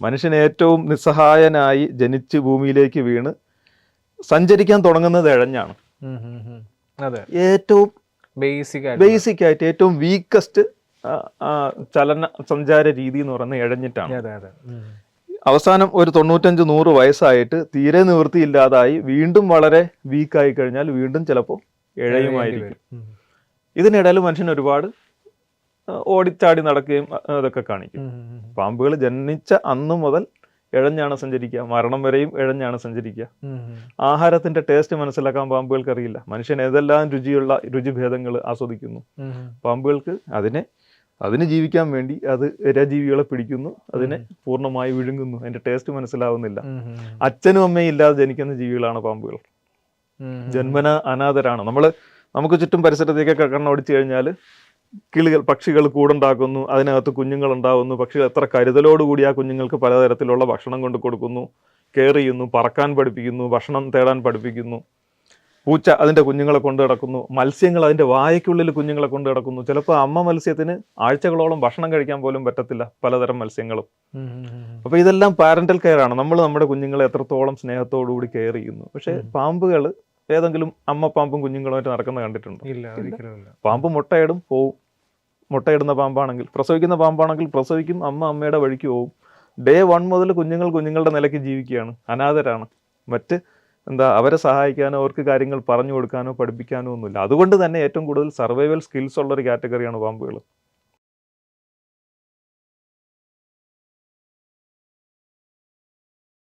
മനുഷ്യൻ ഏറ്റവും നിസ്സഹായനായി ജനിച്ച് ഭൂമിയിലേക്ക് വീണ് സഞ്ചരിക്കാൻ തുടങ്ങുന്നത് ഇഴഞ്ഞാണ്. അതെ. ഏറ്റവും ബേസിക് ആയിട്ട് ബേസിക് ആയിട്ട് ഏറ്റവും വീക്കസ്റ്റ് ചലന സഞ്ചാര രീതി എന്ന് പറയുന്നത് ഇഴഞ്ഞിട്ടാണ് അവസാനം ഒരു തൊണ്ണൂറ്റഞ്ച് നൂറ് വയസ്സായിട്ട് തീരെ നിവൃത്തിയില്ലാതായി വീണ്ടും വളരെ വീക്കായി കഴിഞ്ഞാൽ വീണ്ടും ചിലപ്പോൾ ഇഴയുമായിരിക്കും ഉം. ഇതിനിടയിൽ മനുഷ്യൻ ഒരുപാട് ഓടിച്ചാടി നടക്കുകയും അതൊക്കെ കാണിക്കും. പാമ്പുകൾ ജനിച്ച അന്ന് മുതൽ ഇഴഞ്ഞാണ് സഞ്ചരിക്കുക. മരണം വരെയും ഇഴഞ്ഞാണ് സഞ്ചരിക്കുക. ആഹാരത്തിന്റെ ടേസ്റ്റ് മനസ്സിലാക്കാൻ പാമ്പുകൾക്ക് അറിയില്ല. മനുഷ്യൻ ഏതെല്ലാം രുചിയുള്ള രുചിഭേദങ്ങൾ ആസ്വദിക്കുന്നു. പാമ്പുകൾക്ക് അതിനെ അതിന് ജീവിക്കാൻ വേണ്ടി അത് ഇരജീവികളെ പിടിക്കുന്നു. അതിനെ പൂർണമായി വിഴുങ്ങുന്നു. അതിന്റെ ടേസ്റ്റ് മനസ്സിലാവുന്നില്ല. അച്ഛനും അമ്മയും ഇല്ലാതെ ജനിക്കുന്ന ജീവികളാണ് പാമ്പുകൾ. ജന്മന അനാഥരാണ്. നമ്മൾ നമുക്ക് ചുറ്റും പരിസരത്തേക്കൊക്കെ കണ്ണോടിച്ചു കഴിഞ്ഞാൽ കിളികൾ പക്ഷികൾ കൂടുണ്ടാക്കുന്നു അതിനകത്ത് കുഞ്ഞുങ്ങൾ ഉണ്ടാകുന്നു പക്ഷികൾ എത്ര കരുതലോടുകൂടി ആ കുഞ്ഞുങ്ങൾക്ക് പലതരത്തിലുള്ള ഭക്ഷണം കൊണ്ട് കൊടുക്കുന്നു കെയർ ചെയ്യുന്നു പറക്കാൻ പഠിപ്പിക്കുന്നു ഭക്ഷണം തേടാൻ പഠിപ്പിക്കുന്നു. പൂച്ച അതിന്റെ കുഞ്ഞുങ്ങളെ കൊണ്ട് കിടക്കുന്നു മത്സ്യങ്ങൾ അതിന്റെ വായയ്ക്കുള്ളിൽ കുഞ്ഞുങ്ങളെ കൊണ്ട് കിടക്കുന്നു ചിലപ്പോൾ അമ്മ മത്സ്യത്തിന് ആഴ്ചകളോളം ഭക്ഷണം കഴിക്കാൻ പോലും പറ്റത്തില്ല പലതരം മത്സ്യങ്ങളും. അപ്പോൾ ഇതെല്ലാം പാരന്റൽ കെയർ ആണ്. നമ്മൾ നമ്മുടെ കുഞ്ഞുങ്ങളെ എത്രത്തോളം സ്നേഹത്തോടുകൂടി കെയർ ചെയ്യുന്നു. പക്ഷേ പാമ്പുകൾ ഏതെങ്കിലും അമ്മ പാമ്പും കുഞ്ഞുങ്ങളുമായിട്ട് നടക്കുന്നത് കണ്ടിട്ടുണ്ടോ? പാമ്പ് മുട്ടയിടും പോവും. മുട്ടയിടുന്ന പാമ്പാണെങ്കിൽ പ്രസവിക്കുന്ന പാമ്പാണെങ്കിൽ പ്രസവിക്കും അമ്മ അമ്മയുടെ വഴിക്ക് പോകും. ഡേ വൺ മുതൽ കുഞ്ഞുങ്ങൾ കുഞ്ഞുങ്ങളുടെ നിലയ്ക്ക് ജീവിക്കുകയാണ്. അനാഥരാണ്. മറ്റ് എന്താ അവരെ സഹായിക്കാനോ അവർക്ക് കാര്യങ്ങൾ പറഞ്ഞു കൊടുക്കാനോ പഠിപ്പിക്കാനോ ഒന്നുമില്ല. അതുകൊണ്ട് തന്നെ ഏറ്റവും കൂടുതൽ സർവൈവൽ സ്കിൽസ് ഉള്ള ഒരു കാറ്റഗറിയാണ് പാമ്പുകൾ